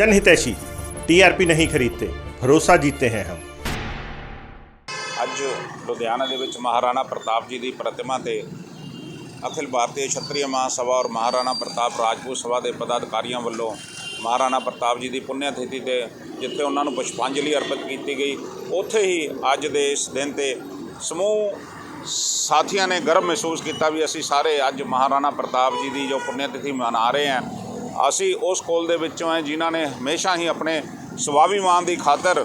जनहितैषी TRP नहीं खरीदते भरोसा जीतते हैं हम ਅੱਜ ਲੁਧਿਆਣਾ ਦੇ ਵਿੱਚ ਮਹਾਰਾਣਾ ਪ੍ਰਤਾਪ ਜੀ ਦੀ ਪ੍ਰਤਿਮਾ ਤੇ ਅਖਿਲ ਭਾਰਤੀ ਛਤਰੀਆ ਮਹਾਸਭਾ ਔਰ ਮਹਾਰਾਣਾ ਪ੍ਰਤਾਪ ਰਾਜਪੂਤ ਸਭਾ ਦੇ ਪਦਾਧਿਕਾਰੀਆਂ ਵੱਲੋਂ ਮਹਾਰਾਣਾ ਪ੍ਰਤਾਪ ਜੀ ਦੀ ਪੁੰਨਿਆ ਤਿਥੀ ਤੇ ਜਿੱਥੇ ਉਹਨਾਂ ਨੂੰ ਪੁਸ਼ਪਾਂਜਲੀ ਅਰਪਿਤ ਕੀਤੀ ਗਈ ਉੱਥੇ ਹੀ ਅੱਜ ਦੇ ਇਸ ਦਿਨ ਤੇ ਸਮੂਹ ਸਾਥੀਆਂ ਨੇ ਗਰਵ ਮਹਿਸੂਸ ਕੀਤਾ ਵੀ ਅਸੀਂ ਸਾਰੇ ਅੱਜ ਮਹਾਰਾਣਾ ਪ੍ਰਤਾਪ ਜੀ ਦੀ ਜੋ ਪੁੰਨਿਆ ਤਿਥੀ ਮਨਾ ਰਹੇ ਹਾਂ ਅਸੀਂ ਉਸ ਕੋਲ ਦੇ ਵਿੱਚੋਂ ਹੈ ਜਿਨ੍ਹਾਂ ਨੇ ਹਮੇਸ਼ਾ ਹੀ ਆਪਣੇ ਸਵਾਭੀਮਾਨ ਦੀ ਖਾਤਰ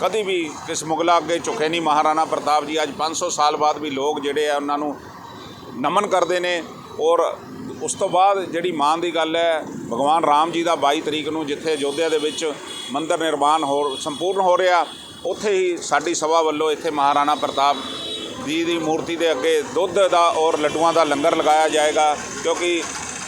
ਕਦੀ ਵੀ ਕਿਸ ਮੁਗਲਾ ਅੱਗੇ ਝੁਕੇ ਨਹੀਂ। ਮਹਾਰਾਣਾ ਪ੍ਰਤਾਪ ਜੀ ਅੱਜ 500 ਸਾਲ ਬਾਅਦ ਵੀ ਲੋਕ ਜਿਹੜੇ ਆ ਉਹਨਾਂ ਨੂੰ ਨਮਨ ਕਰਦੇ ਨੇ ਔਰ ਉਸ ਤੋਂ ਬਾਅਦ ਜਿਹੜੀ ਮਾਣ ਦੀ ਗੱਲ ਹੈ, ਭਗਵਾਨ ਰਾਮ ਜੀ ਦਾ 22 ਤਰੀਕ ਨੂੰ ਜਿੱਥੇ ਅਯੋਧਿਆ ਦੇ ਵਿੱਚ ਮੰਦਿਰ ਨਿਰਮਾਣ ਹੋ ਸੰਪੂਰਨ ਹੋ ਰਿਹਾ, ਉੱਥੇ ਹੀ ਸਾਡੀ ਸਭਾ ਵੱਲੋਂ ਇੱਥੇ ਮਹਾਰਾਣਾ ਪ੍ਰਤਾਪ ਜੀ ਦੀ ਮੂਰਤੀ ਦੇ ਅੱਗੇ ਦੁੱਧ ਦਾ ਔਰ ਲੱਡੂਆਂ ਦਾ ਲੰਗਰ ਲਗਾਇਆ ਜਾਏਗਾ, ਕਿਉਂਕਿ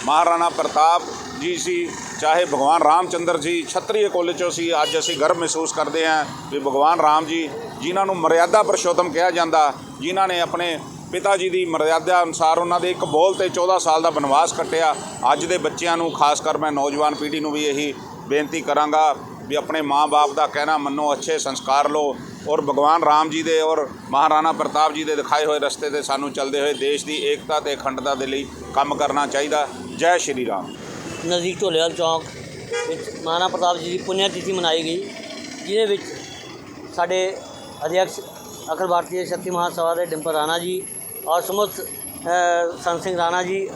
ਮਹਾਰਾਣਾ ਪ੍ਰਤਾਪ ਜੀ ਸੀ ਚਾਹੇ ਭਗਵਾਨ ਰਾਮਚੰਦਰ ਜੀ ਛਤਰੀਏ ਕੁਲ ਚੋਂ ਸੀ, ਅੱਜ ਅਸੀਂ ਗਰਵ ਮਹਿਸੂਸ ਕਰਦੇ ਹਾਂ ਵੀ ਭਗਵਾਨ ਰਾਮ ਜੀ, ਜਿਨ੍ਹਾਂ ਨੂੰ ਮਰਿਆਦਾ ਪਰਸ਼ੋਤਮ ਕਿਹਾ ਜਾਂਦਾ, ਜਿਨ੍ਹਾਂ ਨੇ ਆਪਣੇ ਪਿਤਾ ਜੀ ਦੀ ਮਰਿਆਦਾ ਅਨੁਸਾਰ ਉਹਨਾਂ ਦੇ ਇੱਕ ਬੋਲ ਤੇ 14 ਸਾਲ ਦਾ ਬਨਵਾਸ ਕੱਟਿਆ। ਅੱਜ ਦੇ ਬੱਚਿਆਂ ਨੂੰ, ਖਾਸ ਕਰ ਮੈਂ ਨੌਜਵਾਨ ਪੀੜ੍ਹੀ ਨੂੰ ਵੀ ਇਹੀ ਬੇਨਤੀ ਕਰਾਂਗਾ ਵੀ ਆਪਣੇ ਮਾਂ-ਬਾਪ ਦਾ ਕਹਿਣਾ ਮੰਨੋ, ਅੱਛੇ ਸੰਸਕਾਰ ਲਓ ਔਰ ਭਗਵਾਨ ਰਾਮ ਜੀ ਦੇ ਔਰ ਮਹਾਰਾਣਾ ਪ੍ਰਤਾਪ ਜੀ ਦੇ ਦਿਖਾਏ ਹੋਏ ਰਸਤੇ ਤੇ ਸਾਨੂੰ ਚੱਲਦੇ ਹੋਏ ਦੇਸ਼ ਦੀ ਏਕਤਾ ਤੇ ਅਖੰਡਤਾ ਦੇ ਲਈ ਕੰਮ ਕਰਨਾ ਚਾਹੀਦਾ। ਜੈ ਸ਼੍ਰੀ ਰਾਮ। ਨਜ਼ਦੀਕ ਢੋਲੇਵਾਲ ਚੌਂਕ ਵਿੱਚ ਮਹਾਰਾਣਾ ਪ੍ਰਤਾਪ ਜੀ ਦੀ ਪੁੰਨਿਆ ਤਿਥੀ ਮਨਾਈ ਗਈ, ਜਿਹਦੇ ਵਿੱਚ ਸਾਡੇ ਅਧਿਕਸ਼ ਅਖਿਲ ਭਾਰਤੀ ਸ਼ਕਤੀ ਮਹਾਸਭਾ ਦੇ ਡਿੰਪਲ ਰਾਣਾ ਜੀ ਔਰ ਸਮਸਤ ਸੰਤ ਸਿੰਘ ਰਾਣਾ ਜੀ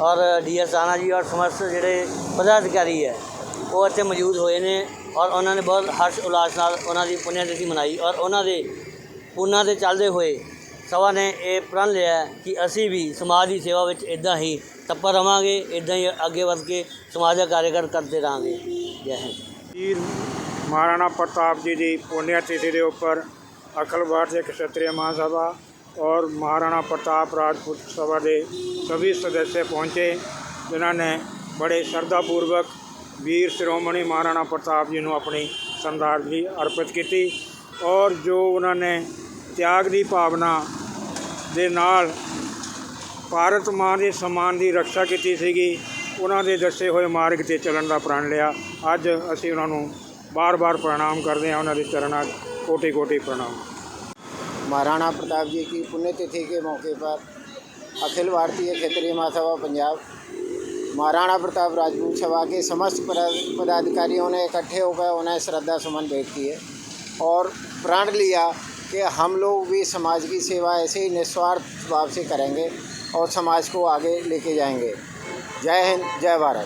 ਔਰ ਡੀਐਸ ਰਾਣਾ ਜੀ ਔਰ ਸਮਸਤ ਜਿਹੜੇ ਪਦਾਧਿਕਾਰੀ ਹੈ, ਉਹ ਇੱਥੇ ਮੌਜੂਦ ਹੋਏ ਨੇ ਔਰ ਉਹਨਾਂ ਨੇ ਬਹੁਤ ਹਰਸ਼ ਉਲਾਸ ਨਾਲ ਉਹਨਾਂ ਦੀ ਪੁੰਨਿਆ ਤਿਥੀ ਮਨਾਈ ਔਰ ਉਹਨਾਂ ਦੇ ਪੁੰਨਾਂ ਦੇ ਚੱਲਦੇ ਹੋਏ ਸਭਾ ਨੇ ਇਹ ਪ੍ਰਣ ਲਿਆ ਕਿ ਅਸੀਂ ਵੀ ਸਮਾਜ ਦੀ ਸੇਵਾ ਵਿੱਚ ਇਦਾਂ ਹੀ ਤੱਪਰ ਰਵਾਂਗੇ ਇਦਾਂ ਹੀ ਅੱਗੇ ਵਧ ਕੇ ਸਮਾਜ ਦਾ ਕਾਰਜਕਰ ਕਰਦੇ ਰਹਾਂਗੇ। ਜੈ ਹਿੰਦ। ਵੀਰ ਮਹਾਰਾਣਾ ਪ੍ਰਤਾਪ ਜੀ ਦੀ ਪੁੰਨਿਆ ਤਿਥੀ ਦੇ ਉੱਪਰ ਅਖਲ ਭਾਰਤੀ ਖੇਤਰੀ ਮਹਾਸਭਾ ਔਰ ਮਹਾਰਾਣਾ ਪ੍ਰਤਾਪ ਰਾਜਪੂਤ ਸਭਾ ਦੇ ਸਭੀ ਸਦस्य ਪਹੁੰਚੇ, ਜਿਨ੍ਹਾਂ ਨੇ ਬੜੇ ਸ਼ਰਧਾ ਪੂਰਵਕ ਵੀਰ ਸ਼੍ਰੋਮਣੀ ਮਹਾਰਾਣਾ ਪ੍ਰਤਾਪ ਜੀ ਨੂੰ ਆਪਣੀ ਸ਼ਰਧਾਂਜਲੀ ਅਰਪਿਤ ਕੀਤੀ ਔਰ ਜੋ ਉਹਨਾਂ ਨੇ ਤਿਆਗ ਦੀ ਭਾਵਨਾ ਦੇ ਨਾਲ ਭਾਰਤ ਮਾਂ ਦੇ ਸਨਮਾਨ ਦੀ ਰੱਖਿਆ ਕੀਤੀ ਸੀਗੀ ਉਹਨਾਂ ਦੇ ਦੱਸੇ ਹੋਏ ਮਾਰਗ ਤੇ ਚੱਲਣ ਦਾ ਪ੍ਰਣ ਲਿਆ ਅੱਜ ਅਸੀਂ ਉਹਨਾਂ ਨੂੰ ਬਾਰ-ਬਾਰ ਪ੍ਰਣਾਮ ਕਰਦੇ ਹਾਂ ਉਹਨਾਂ ਦੇ ਚਰਨਾਂ 'ਚ ਕੋਟि-ਕੋਟि ਪ੍ਰਣਾਮ महाराणा प्रताप जी की पुण्यतिथि के मौके पर अखिल भारतीय क्षेत्रीय महासभा पंजाब महाराणा प्रताप राजपूत सभा के समस्त पदा- पदाधिकारियों ने इकट्ठे होकर उन्हें श्रद्धा सुमन भेंट किए और प्रण लिया कि हम लोग भी समाज की सेवा ऐसे ही निस्वार्थ भाव से करेंगे और समाज को आगे लेके जाएंगे जय हिंद जय भारत